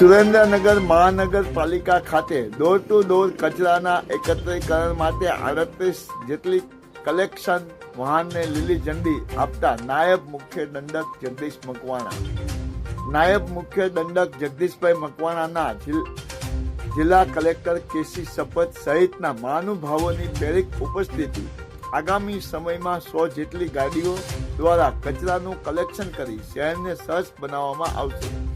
સુરેન્દ્રનગર મહાનગરપાલિકા ખાતે door to door કચરાના એકત્રીકરણ માટે આડત્રીસ જેટલી કલેક્શન વાહનને લીલી ઝંડી આપતા નાયબ મુખ્ય દંડક જગદીશ મકવાણા. નાયબ મુખ્ય દંડક જગદીશભાઈ મકવાણાના જિલ- જિલ્લા કલેક્ટર કેસી શપથ સહિતના મહાનુભાવોની પ્રેરિત ઉપસ્થિતિ આગામી સમયમાં સો જેટલી ગાડીઓ દ્વારા કચરાનું કલેક્શન કરી શહેરને સહજ બનાવવામાં આવશે.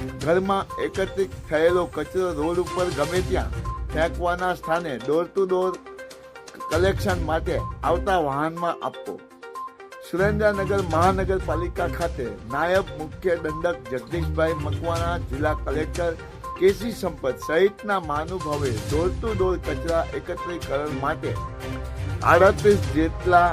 ઘરમાં એકત્રિત થયેલો કચરો રોડ ઉપર ગમે ત્યાં ફેંકવાના સ્થાને ડોર ટુ ડોર કલેક્શન માટે આવતા વાહનમાં આપવો. સુરેન્દ્રનગર મહાનગરપાલિકા ખાતે નાયબ મુખ્ય દંડક જગદીશભાઈ મકવાણા જિલ્લા કલેક્ટર કેસી સંપત સહિતના મહાનુભાવે ડોર ટુ ડોર કચરા એકત્રીકરણ માટે આડત્રીસ જેટલા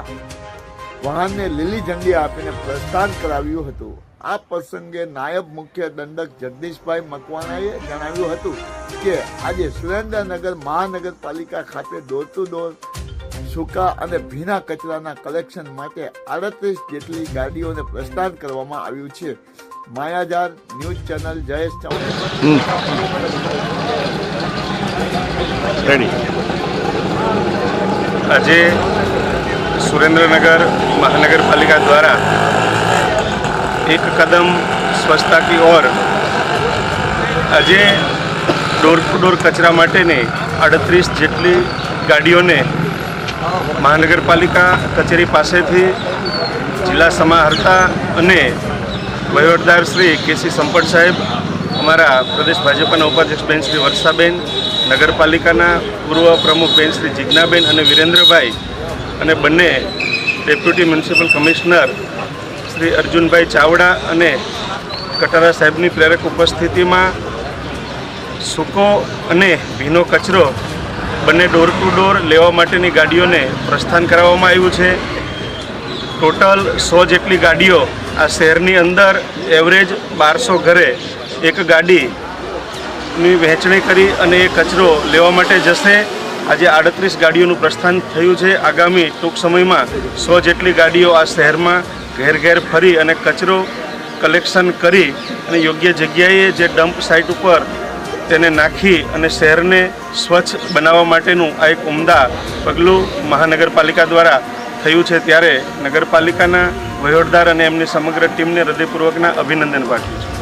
વાહનને લીલી ઝંડી આપીને પ્રસ્થાન કરાવ્યું હતું. આ પ્રસંગે નાયબ મુખ્ય દંડક જગદીશભાઈ મકવાણાએ જણાવ્યું હતું કે આજે સુરેન્દ્રનગર મહાનગરપાલિકા ખાતે દોરતું દોર સૂકા અને ભીના કચરાના કલેક્શન માટે આડત્રીસ જેટલી ગાડીઓને પ્રસ્થાન કરવામાં આવ્યું છે. માયાજાર ન્યૂઝ ચેનલ જયેશ ચૌહાણ આજે સુરેન્દ્રનગર મહાનગરપાલિકા દ્વારા એક કદમ સ્વચ્છતા કી ઓર. આજે ડોર ટુ ડોર કચરા માટેની અડત્રીસ જેટલી ગાડીઓને મહાનગરપાલિકા કચેરી પાસેથી જિલ્લા સમાહર્તા અને વહીવટદાર શ્રી કેસી સંપટ સાહેબ, અમારા પ્રદેશ ભાજપના ઉપાધ્યક્ષ બેન શ્રી વર્ષાબેન, નગરપાલિકાના પૂર્વ પ્રમુખ બેન શ્રી જિજ્ઞાબેન અને વિરેન્દ્રભાઈ અને બંને deputy municipal commissioner Shri Arjunbhai Chavda અને કટારા સાહેબની પ્રેરક ઉપસ્થિતિમાં સૂકો અને ભીનો કચરો બંને ડોર ટુ ડોર લેવા માટેની ગાડીઓને પ્રસ્થાન કરાવવામાં આવ્યું છે. ટોટલ સો જેટલી ગાડીઓ આ શહેરની અંદર એવરેજ બારસો ઘરે એક ગાડીની વહેંચણી કરી અને એ કચરો લેવા માટે જશે. આજે આડત્રીસ ગાડીઓનું પ્રસ્થાન થયું છે. આગામી ટૂંક સમયમાં સો જેટલી ગાડીઓ આ શહેરમાં ઘેર ઘેર ફરી અને કચરો કલેક્શન કરી અને યોગ્ય જગ્યાએ જે ડમ્પ સાઇટ ઉપર તેને નાખી અને શહેરને સ્વચ્છ બનાવવા માટેનું આ એક ઉમદા પગલું મહાનગરપાલિકા દ્વારા થયું છે ત્યારે નગરપાલિકાના વહીવટદાર અને એમની સમગ્ર ટીમને હૃદયપૂર્વકના અભિનંદન પાઠવું છું.